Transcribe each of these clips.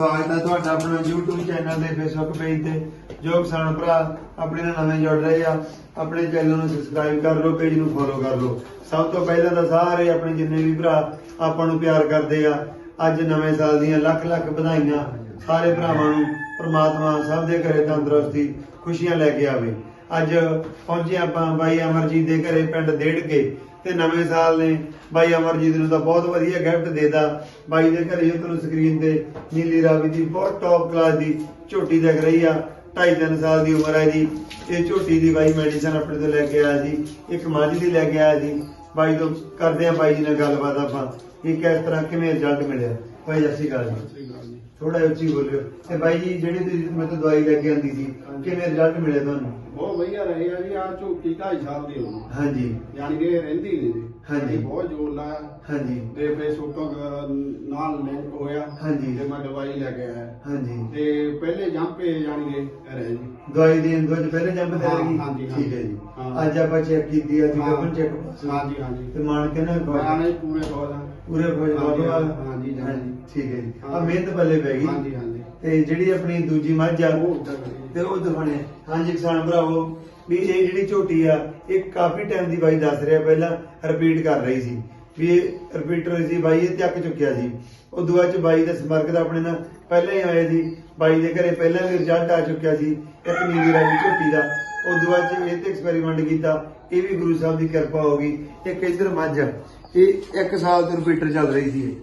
ਸਵਾਗਤ ਹੈ ਤੁਹਾਡਾ ਆਪਣਾ YouTube ਚੈਨਲ ਤੇ Facebook ਪੇਜ ਤੇ ਜੋ ਕਿਸਾਨ ਭਰਾ ਆਪਣੇ ਨਾਲ ਨਵੇਂ ਜੁੜ ਰਹੇ ਆ, ਆਪਣੇ ਚੈਨਲ ਨੂੰ ਸਬਸਕ੍ਰਾਈਬ ਕਰ ਲਓ ਪੇਜ ਨੂੰ ਫੋਲੋ ਕਰ ਲਓ। ਸਭ ਤੋਂ ਪਹਿਲਾਂ ਤਾਂ ਸਾਰੇ ਆਪਣੇ ਜਿੰਨੇ ਵੀ ਭਰਾ ਆਪਾਂ ਨੂੰ ਪਿਆਰ ਕਰਦੇ ਆ, ਅੱਜ ਨਵੇਂ ਸਾਲ ਦੀਆਂ ਲੱਖ ਲੱਖ ਵਧਾਈਆਂ ਸਾਰੇ ਭਰਾਵਾਂ ਨੂੰ, ਪ੍ਰਮਾਤਮਾ ਸਭ ਦੇ ਘਰੇ ਤੰਦਰੁਸਤੀ, ਖੁਸ਼ੀਆਂ ਲੈ ਕੇ ਆਵੇ। ਅੱਜ ਪਹੁੰਚੇ ਆਪਾਂ ਬਾਈ ਅਮਰਜੀਤ ਦੇ ਘਰੇ ਪਿੰਡ ਡੇਢ ਕੇ ਤੇ ਨਵੇਂ ਸਾਲ ਨੇ। ਬਾਈ ਅਮਰਜੀਤ ਨੂੰ ਤਾਂ ਬਹੁਤ ਵਧੀਆ ਗਿਫਟ ਦੇਦਾ ਬਾਈ ਦੇ ਘਰੇ ਜੋ ਤੁਹਾਨੂੰ ਸਕਰੀਨ ਤੇ ਨੀਲੀ ਰਾਵੀ ਦੀ ਬਹੁਤ ਟੌਪ ਕਲਾਸ ਦੀ ਝੋਟੀ ਦਿਖ ਰਹੀ ਆ। 2.5 ਸਾਲ ਦੀ ਉਮਰ ਹੈ ਜੀ ਇਹ ਝੋਟੀ ਦੀ ਬਾਈ ਮੈਡੀਸਨ ਆਪਣੇ ਤੋਂ ਲੈ ਕੇ ਆਇਆ ਜੀ ਇੱਕ ਮੱਝ ਦੀ ਲੈ ਕੇ ਆਇਆ ਜੀ ਬਾਈ ਤੋਂ ਕਰਦੇ ਆ ਬਾਈ ਜੀ ਨਾਲ ਗੱਲਬਾਤ ਆਪਾਂ। ਕਿ ਕਿਸ ਤਰ੍ਹਾਂ ਕਿਵੇਂ ਰਿਜ਼ਲਟ ਮਿਲਿਆ। ਬਾਈ ਸਤਿ ਸ਼੍ਰੀ ਅਕਾਲ ਜੀ। ਥੋੜਾ ਉੱਚੀ ਬੋਲਿਓ। ਤੇ ਬਾਈ ਜੀ ਜਿਹੜੀ ਤੁਸੀਂ ਮੈਨੂੰ ਦਵਾਈ ਲੈ ਕੇ ਆਂਦੀ ਸੀ ਕਿਵੇਂ ਰਿਜ਼ਲਟ ਮਿਲਿਆ ਤੁਹਾਨੂੰ? ਬਹੁਤ ਵਧੀਆ ਰਹੇ ਆ ਜੀ ਆ ਝੋਟੀ ਢਾਈ ਸਾਲ ਦੀ ਹੋ ਗਈ ਹਾਂਜੀ। ਯਾਨੀ ਕਿ ਇਹ ਰਹਿੰਦੀ ਨਹੀਂ ਜੀ। ਹਾਂਜੀ। ਇਹ ਬਹੁਤ ਜ਼ੋਰ ਲਾਇਆ। ਹਾਂਜੀ। ਤੇ ਫੇਸਬੁੱਕ ਨਾਲ ਲਿੰਕ ਹੋਇਆ। ਹਾਂਜੀ। ਤੇ ਮੈਂ ਦਵਾਈ ਲੈ ਕੇ ਆਇਆ। ਹਾਂਜੀ। ਤੇ ਪਹਿਲੇ ਜੰਪੇ ਕਿ ਰਹੇ ਜੀ ਦਵਾਈ ਤੋਂ ਅੱਜ ਪਹਿਲੇ ਜੰਮ ਤੇ ਹਾਂ, ਲੱਗੀ ਹਾਂਜੀ, ਠੀਕ ਹੈ ਜੀ। ਹਾਂ। ਅੱਜ ਆਪਾਂ ਚੈੱਕ ਕੀਤੀ ਅੱਜ ਹਾਂ। ਗੱਬਨ ਚੈੱਕ ਹਾਂਜੀ ਹਾਂਜੀ। ਤੇ ਮਾਨ ਕਿੰਨਾ ਕੁ ਮੈਂ ਆਣੇ ਪੂਰੇ ਖੋਲ ਹਾਂ ਪੂਰੇ ਖੋਜ ਹਾਂਜੀ, ਬਾਬਾ ਹਾਂਜੀ, ਹਾਂਜੀ। ਠੀਕ ਹੈ ਜੀ। ਆ ਹਾਂ। ਮਿਹਨਤ ਪੱਲੇ ਪੈ ਗਈ। ਹਾਂਜੀ ਹਾਂਜੀ। ਤੇ ਜਿਹੜੀ ਆਪਣੀ ਦੂਜੀ ਮੱਝ ਆ ਉਹ ਉੱਧਰ ਗਈ। ਤੇ ਉਹ ਦਿਖਾਉਣੇ ਹਾਂਜੀ ਕਿਸਾਨ ਭਰਾਵੋ, ਵੀ ਇਹ ਜਿਹੜੀ ਝੋਟੀ ਆ, ਇਹ ਕਾਫੀ ਟਾਈਮ ਦੀ ਬਾਈ ਦੱਸ ਰਿਹਾ, ਪਹਿਲਾਂ ਰਿਪੀਟ ਕਰ ਰਹੀ ਸੀ। ਵੀ ਇਹ ਰਿਪੀਟਰ ਸੀ, ਬਾਈ ਇਹ ਚੱਕ ਚੁੱਕਿਆ ਸੀ। ਉਹ ਦੁਆ ਚ ਬਾਈ ਦਾ ਸੰਪਰਕ ਦਾ ਆਪਣੇ ਨਾਲ ਪਹਿਲਾਂ ਹੀ ਆਇਆ ਸੀ। ਬਾਈ ਦੇ ਘਰੇ ਪਹਿਲਾਂ ਵੀ ਰਿਜ਼ਲਟ ਆ ਚੁੱਕਿਆ ਸੀ, ਇੱਕ ਨੀਵੀਂ ਰਾਜੀ ਝੋਟੀ ਦਾ। ਉਹ ਦੁਆ ਚ ਇਹ ਤੇ ਐਕਸਪੈਰੀਮੈਂਟ ਕੀਤਾ, ਇਹ ਵੀ ਗੁਰੂ ਸਾਹਿਬ ਦੀ ਕਿਰਪਾ ਹੋ ਗਈ। ਇੱਕ ਇਧਰ ਮੱਝ, ਇਹ ਇੱਕ ਸਾਲ ਤੋਂ ਰਿਪੀਟਰ ਚੱਲ ਰਹੀ ਸੀ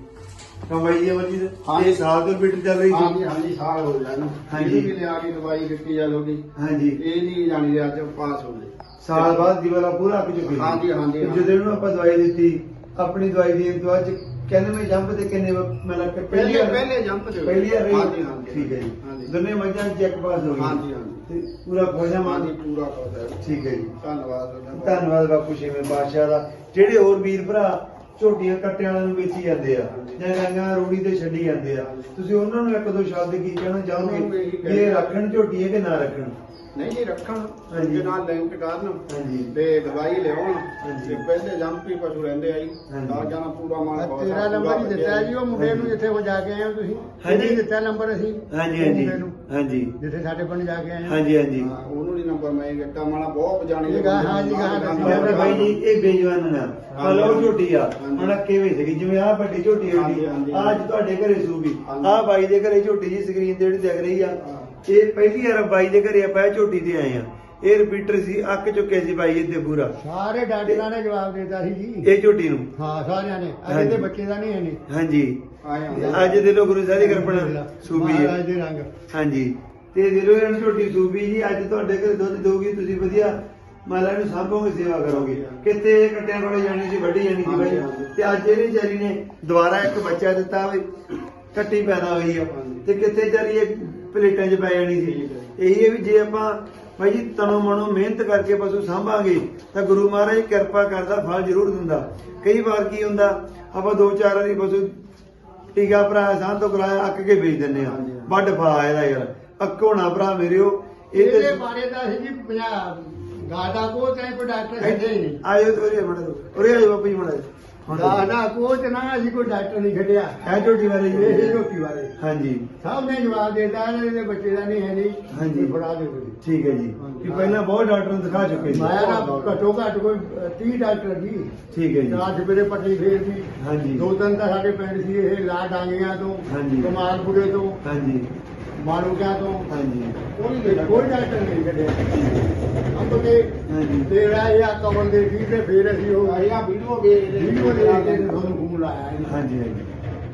ਇਹ ਤਾਂ ਬਾਈ ਜੀ ਅਮਰਜੀਤ ਹਾਂ। ਇਹ ਸਾਲ ਤੋਂ ਰਿਪੀਟਰ ਚੱਲ ਰਹੀ ਹਾਂਜੀ ਸੀ ਹਾਂਜੀ ਸਾਲ ਹੋ ਗਿਆ ਨਾ ਹਾਂਜੀ। ਇਹਨੂੰ ਵੀ ਲਿਆ ਕੇ ਦਵਾਈ ਦਿੱਤੀ ਜਾਲੋਗੀ ਹਾਂਜੀ ਇਹ ਨਹੀਂ ਜਾਣੀ ਕਿ ਅੱਜ ਪਾਸ ਹੋ ਗਏ। ਸਾਲ ਬਾਅਦ ਦੀ ਵਾਲਾ ਪੂਰਾ ਅੱਗ ਚੁੱਕੀ ਸੀ। ਹਾਂਜੀ, ਹਾਂਜੀ, ਤੇ ਜਦੋਂ ਇਹਨੂੰ ਆਪਾਂ ਦਵਾਈ ਦਿੱਤੀ ਆਪਣੀ ਦਵਾਈ ਦੇਣ ਤੋਂ ਅੱਜ ਕਹਿੰਦੇ ਜੰਪ ਤੇ ਕਿੰਨੇ ਵ- ਮਤਲਬ ਕਿ ਪਹਿਲੀ ਪਹਿਲੇ ਵਾਰ ਪਹਿਲੇ ਜੰਪ ਤੇ ਪਹਿਲੀ ਵਾਰ? ਹਾਂਜੀ ਹਾਂਜੀ ਠੀਕ ਹੈ ਜੀ। ਹਾਂਜੀ ਦੋਨੇ ਮੱਝਾਂ ਚੈੱਕ ਪਾਸ ਹੋ ਗਈ। ਹਾਂਜੀ ਹਾਂਜੀ ਤੇ ਪੂਰਾ ਖੋਜਾ ਮਾਨ ਹਾਂਜੀ ਪੂਰਾ ਕਰ ਠੀਕ ਹੈ ਜੀ। ਧੰਨਵਾਦ ਤੁਹਾਡਾ। ਧੰਨਵਾਦ ਬਾਪੂ ਛੇਵੇਂ ਪਾਤਸ਼ਾਹ ਦਾ। ਜਿਹੜੇ ਹੋਰ ਵੀਰ ਭਰਾ ਝੋਟੀਆਂ ਕੱਟਿਆਂ ਵਾਲਿਆਂ ਨੂੰ ਵੇਚੀ ਜਾਂਦੇ ਆ ਜਾਂ ਗਾਂਗਾ ਰੂੜੀ ਤੇ ਛੱਡੀ ਜਾਂਦੇ ਆ। ਤੁਸੀਂ ਉਹਨਾਂ ਨੂੰ ਇੱਕ ਦੋ ਸ਼ਬਦ ਕੀ ਕਹਿਣਾ ਚਾਹੋਗੇ? ਇਹੀ ਰੱਖਣ ਝੋਟੀ ਹੈ ਕਿ ਨਾ ਰੱਖਣ? ਨਹੀਂ ਜੀ ਰੱਖਣ ਹਾਂਜੀ। ਨਾਲ ਲਿੰਕ ਕਰਨ ਹਾਂਜੀ। ਤੇ ਦਵਾਈ ਲਿਆਉਣ। ਹਾਂਜੀ। ਤੇ ਪਹਿਲੇ ਜੰਪ ਹੀ ਪਸ਼ੂ ਰਹਿੰਦੇ ਆ ਜੀ। ਹਾਂਜੀ। ਦਾ ਜਾਣਾ ਪੂਰਾ ਮਾਨ ਆਹ ਤੇਰਾ ਨੰਬਰ ਹੀ ਦਿੱਤਾ ਜੀ ਉਹ ਮੁੰਡੇ ਨੂੰ ਜਿੱਥੇ ਉਹ ਜਾ ਕੇ ਆਏ ਹੋ ਤੁਸੀਂ। ਹਾਂਜੀ। ਹਾਂਜੀ ਦਿੱਤਾ ਨੰਬਰ ਅਸੀਂ। ਹਾਂਜੀ ਉਹ ਹਾਂਜੀ। ਮੁੰਡੇ ਨੂੰ, ਹਾਂਜੀ। ਜਿੱਥੇ ਸਾਡੇ ਪਿੰਡ ਜਾ ਕੇ ਆਏ ਹਾਂ। ਹਾਂਜੀ ਹਾਂਜੀ। ਹਾਂ, ਉਹਨੂੰ ਨਹੀਂ ਨੰਬਰ ਮੈਂ ਦਿੱਤਾ। ਮਾਣਾ ਬਹੁਤ ਗਾ- ਗਾ- ਮੈਂ ਬਾਈ ਜੀ ਇਹ ਬੇਜਵਾਨ ਨਾ ਹਾਂਜੀ। ਹਲੋ ਝੋਟੀ ਆ। ਹਾਂਜੀ। ਹੁਣ ਕਿਵੇਂ ਸੀਗੀ? ਜਿਵੇਂ ਆਹ ਵੱਡੀ ਝੋਟੀ ਹਾਂਜੀ, ਹਾਂਜੀ। ਅੱਜ ਤੁਹਾਡੇ ਘਰੇ ਸੂਬੀ ਹਾਂਜੀ। ਆਹ ਬਾਈ ਦੇ ਘਰੇ ਝੋਟੀ ਜੀ ਸਕਰੀਨ ਤੇ ਜਿਹੜੀ ਦਿਖ ਰਹੀ ਆ। ਇਹ ਪਹਿਲੀ ਵਾਰ ਬਾਈ ਦੇ ਘਰੇ ਆਪਾਂ ਇਹ ਝੋਟੀ ਤੇ ਆਏ ਆ। ਇਹ ਰਿਪੀਟਰ ਸੀ ਅੱਕ ਚੁੱਕੇ ਸੀ ਬਾਈ ਇੱਥੇ ਪੂਰਾ। ਸਾਰੇ ਡਾਕਟਰਾਂ ਨੇ ਜਵਾਬ ਦਿੱਤਾ ਸੀ ਜੀ। ਇਹ ਝੋਟੀ ਨੂੰ। ਹਾਂ ਸਾਰਿਆਂ ਨੇ। ਅਜੇ ਤੇ ਬੱਚੇ ਦਾ ਨਹੀਂ ਹੈ ਨਹੀਂ ਹਾਂਜੀ। ਅੱਜ ਦੇ ਲੋ ਗੁਰੂ ਸਾਹਿਬ ਦੀ ਕਿਰਪਾ ਸੂਬੀ ਹੈ। ਦੇ ਰੰਗ। ਹਾਂਜੀ। ਤੇ ਦਿਲੋਂ ਇਹਨਾਂ ਝੋਟੀ ਸੂਬੀ ਜੀ ਅੱਜ ਤੁਹਾਡੇ ਘਰੇ ਦੁੱਧ ਦੇਊਗੀ ਤੁਸੀਂ ਵਧੀਆ ਮਾਲਾ ਨੂੰ ਸਾਂਭੋਗੇ ਸੇਵਾ ਕਰੋਗੇ। ਕਿਤੇ ਇਹ ਕੱਟਿਆਂ ਕੋਲੇ ਜਾਣੀ ਸੀ ਵੱਡੀ ਜਾਣੀ ਸੀ ਬਾਈ। ਤੇ ਅੱਜ ਇਹਦੀ ਵਿਚਾਰੀ ਨੇ ਦੁਬਾਰਾ ਇੱਕ ਬੱਚਾ ਦਿੱਤਾ ਵੀ ਕੱਟੀ ਪੈਦਾ ਹੋਈ ਆ। ਤੇ ਕਿੱਥੇ ਵਿਚਾਰੀ ਇਹ ਪਲੇਟਾਂ 'ਚ ਪੈ ਜਾਣੀ ਸੀ। ਇਹੀ ਹੈ ਵੀ ਜੇ ਆਪਾਂ ਭਾਈ ਜੀ ਤਨੋਂ ਮਨੋਂ ਮਿਹਨਤ ਕਰਕੇ ਪਸ਼ੂ ਸਾਂਭਾਂਗੇ ਤਾਂ ਗੁਰੂ ਮਹਾਰਾਜ ਕਿਰਪਾ ਕਰਦਾ ਫਲ ਜ਼ਰੂਰ ਦਿੰਦਾ। ਕਈ ਵਾਰ ਕੀ ਹੁੰਦਾ ਆਪਾਂ ਦੋ ਚਾਰ ਵਾਰੀ ਪਸ਼ੂ ਟੀਕਾ ਭਰਾ ਸਾਂ ਤੋਂ ਕਰਾਇਆ ਅੱਕ ਕੇ ਵੇਚ ਦਿੰਨੇ ਆ। ਵੱਡ ਫਾ ਇਹਦਾ ਯਾਰ। ਅੱਕੋ ਨਾ ਭਰਾ ਮੇਰਿਓ ਇਹ ਇਹਦੇ ਬਾਰੇ ਤਾਂ ਅਸੀਂ ਜੀ ਪੰਜਾਬ ਗਾਦਾ ਕੋ ਤੇ ਕੋਈ ਡਾਕਟਰ ਹੀ ਨਹੀਂ। ਆਇਓ ਤੇ ਉਰੇ ਮੜਾ ਉਰੇ ਆਇਓ ਬਾਪੂ ਜੀ ਮੜਾ ਗਾਦਾ ਕੋ ਤੇ ਨਾ ਅਸੀਂ ਕੋਈ ਡਾਕਟਰ ਨਹੀਂ ਛੱਡਿਆ। ਹੈ ਝੋਟੀ ਵਾਲੇ ਜੀ ਇਹ ਰੋਟੀ ਬਾਰੇ ਹਾਂਜੀ। ਸਭ ਨੇ ਜਵਾਬ ਦਿੱਤਾ ਇਹਦੇ ਬੱਚੇ ਦਾ ਨਹੀਂ ਹੈ ਨਹੀਂ। ਹਾਂਜੀ। ਵੀ ਫੜਾ ਦਿਓ ਤੁਸੀਂ ਠੀਕ ਹੈ ਜੀ। ਕਿ ਪਹਿਲਾਂ ਬਹੁਤ ਡਾਕਟਰ ਨੂੰ ਦਿਖਾ ਚੁੱਕੇ ਸੀ ਮਾਇਆ ਨਾ ਘਟੋ ਘੱਟ ਕੋਈ 30 ਡਾਕਟਰ ਜੀ। ਠੀਕ ਹੈ ਜੀ। ਚਾਰ ਸਵੇਰੇ ਪੱਟੀ ਫੇਰ ਵੀ। ਹਾਂਜੀ। ਦੋ ਤਿੰਨ ਤਾਂ ਸਾਡੇ ਪਿੰਡ ਸੀ ਇਹ ਲਾ ਡਾਂਗੀਆਂ ਤੋਂ ਹਾਂਜੀ। ਕਮਾਲਪੁਰੇ ਤੋਂ ਹਾਂਜੀ। ਮਾਰੂਕਿਆਂ ਤੋਂ। ਹਾਂਜੀ। ਕੋਈ ਨਹੀਂ ਕੋਈ ਡਾਕਟਰ ਨਹੀਂ ਕੱਢਿਆ ਅੰਬ ਕੇ ਹਾਂਜੀ। ਤੇਰਾ ਇਹ ਆ ਕਮਲ ਦੇ ਵੀ ਤੇ ਫੇਰ ਅਸੀਂ ਉਹ ਆਇਆ ਵੀਡੀਓ ਵੇਖ ਵੀਡੀਓ ਦੇ ਤੁਹਾਨੂੰ ਫੋਨ ਲਾਇਆ ਜੀ। ਹਾਂਜੀ ਹਾਂਜੀ।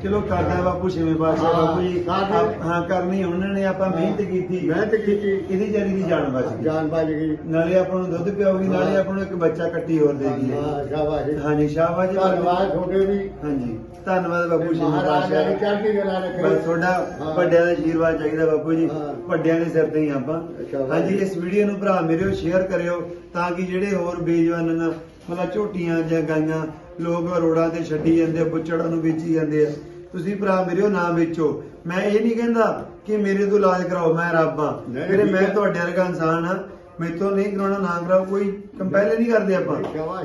ਚਲੋ ਕਰਦਾ ਬਾਪੂ ਛੇਵੇਂ ਪਾਤਸ਼ਾਹ ਹਾਂ, ਬਾਪੂ ਜੀ। ਕਰਦੇ। ਆਪ- ਹਾਂ ਕਰਨੀ ਉਹਨਾਂ ਨੇ ਆਪਾਂ ਮਿਹਨਤ ਕੀਤੀ। ਮਿਹਨਤ ਕੀਤੀ। ਇਹਦੀ ਜਾਨੀ ਦੀ ਜਾਨ ਬਚ ਗਈ। ਜਾਨ ਬਚ ਗਈ। ਨਾਲੇ ਆਪਾਂ ਨੂੰ ਦੁੱਧ ਪਿਆਉਗੀ ਨਾਲੇ ਹਾਂ। ਆਪਾਂ ਨੂੰ ਇੱਕ ਬੱਚਾ ਕੱਟੀ ਹੋਰ ਦੇਗੀ ਹਾਂ ਸ਼ਾਬਾਸ਼। ਜੀ। ਹਾਂਜੀ ਸ਼ਾਬਾਸ਼ ਜੀ। ਧੰਨਵਾਦ ਤੁਹਾਡੇ ਵੀ। ਹਾਂਜੀ ਧੰਨਵਾਦ ਬਾਪੂ ਛੇਵੇਂ ਮਹਾਰਾਜ ਨੇ ਪਾਤਸ਼ਾਹ ਚੜ੍ਹਦੀ ਕਲਾ ਰੱਖੇ। ਬਸ ਤੁਹਾਡਾ ਹਾਂ। ਵੱਡਿਆਂ ਦਾ ਆਸ਼ੀਰਵਾਦ ਚਾਹੀਦਾ ਬਾਪੂ ਜੀ। ਹਾਂ। ਵੱਡਿਆਂ ਦੇ ਸਿਰ ਤੇ ਹੀ ਆਪਾਂ। ਅੱਛਾ, ਹਾਂਜੀ ਇਸ ਵੀਡੀਓ ਨੂੰ ਭਰਾ ਮੇਰਿਓ ਸ਼ੇਅਰ ਕਰਿਓ ਤਾਂ ਕਿ ਜਿਹੜੇ ਹੋਰ ਬੇਜਵਾਨਾਂ ਮਤਲਬ ਝੋਟੀਆਂ ਜਾਂ ਗਾਈਆਂ ਲੋਕ ਰੋੜਾਂ ਤੇ ਛੱਡੀ ਜਾਂਦੇ ਬੁੱਚੜਾਂ ਨੂੰ ਵੇਚੀ ਜਾਂਦੇ ਆ। ਤੁਸੀਂ ਭਰਾ ਮੇਰਿਓ ਨਾ ਵੇਚੋ। ਮੈਂ ਇਹ ਨਹੀਂ ਕਹਿੰਦਾ ਕਿ ਮੇਰੇ ਤੋਂ ਇਲਾਜ ਕਰਾਓ ਮੈਂ ਰੱਬ ਆ। ਮੇਰੇ ਮੈਂ। ਤੁਹਾਡੇ ਵਰਗਾ ਇਨਸਾਨ ਆ। ਮੈਥੋਂ ਨਹੀਂ ਕਰਾਉਣਾ ਨਾ ਕਰਾਓ ਕੋਈ ਕੰਪੈਲ ਨਹੀਂ ਕਰਦੇ ਆਪਾਂ।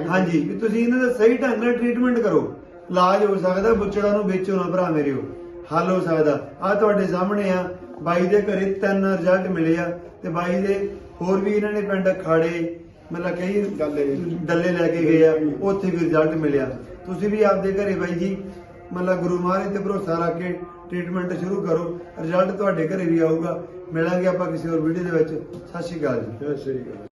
ਹਾਂਜੀ ਵੀ ਤੁਸੀਂ ਇਹਨਾਂ ਦਾ ਸਹੀ ਢੰਗ ਨਾਲ ਟ੍ਰੀਟਮੈਂਟ ਕਰੋ। ਇਲਾਜ ਹੋ ਸਕਦਾ ਬੁੱਚੜਾਂ ਨੂੰ ਵੇਚੋ ਨਾ ਭਰਾ ਮੇਰਿਓ ਹੱਲ ਹੋ ਸਕਦਾ। ਆ ਤੁਹਾਡੇ ਸਾਹਮਣੇ ਆ ਬਾਈ ਦੇ ਘਰੇ ਤਿੰਨ ਰਿਜ਼ਲਟ ਮਿਲੇ ਆ ਤੇ ਬਾਈ ਦੇ ਹੋਰ ਵੀ ਇਹਨਾਂ ਨੇ ਪਿੰਡ ਖਾੜੇ ਮਤਲਬ ਕਈ ਡੱਲੇ। ਡੱਲੇ ਲੈ ਕੇ ਗਏ ਆ, ਉੱਥੇ ਵੀ ਰਿਜ਼ਲਟ ਮਿਲਿਆ। ਤੁਸੀਂ ਵੀ ਆਪਦੇ ਘਰੇ ਬਾਈ ਜੀ, ਮਤਲਬ ਗੁਰੂ ਮਹਾਰਾਜ ਤੇ ਭਰੋਸਾ ਰੱਖ ਕੇ ਟ੍ਰੀਟਮੈਂਟ ਸ਼ੁਰੂ ਕਰੋ ਰਿਜ਼ਲਟ ਤੁਹਾਡੇ ਘਰੇ ਵੀ ਆਊਗਾ। ਮਿਲਾਂਗੇ ਆਪਾਂ ਕਿਸੇ ਹੋਰ ਵੀਡੀਓ ਦੇ ਵਿੱਚ। ਸਤਿ ਸ਼੍ਰੀ ਅਕਾਲ ਜੀ। ਸਤਿ ਸ੍ਰੀ ਅਕਾਲ।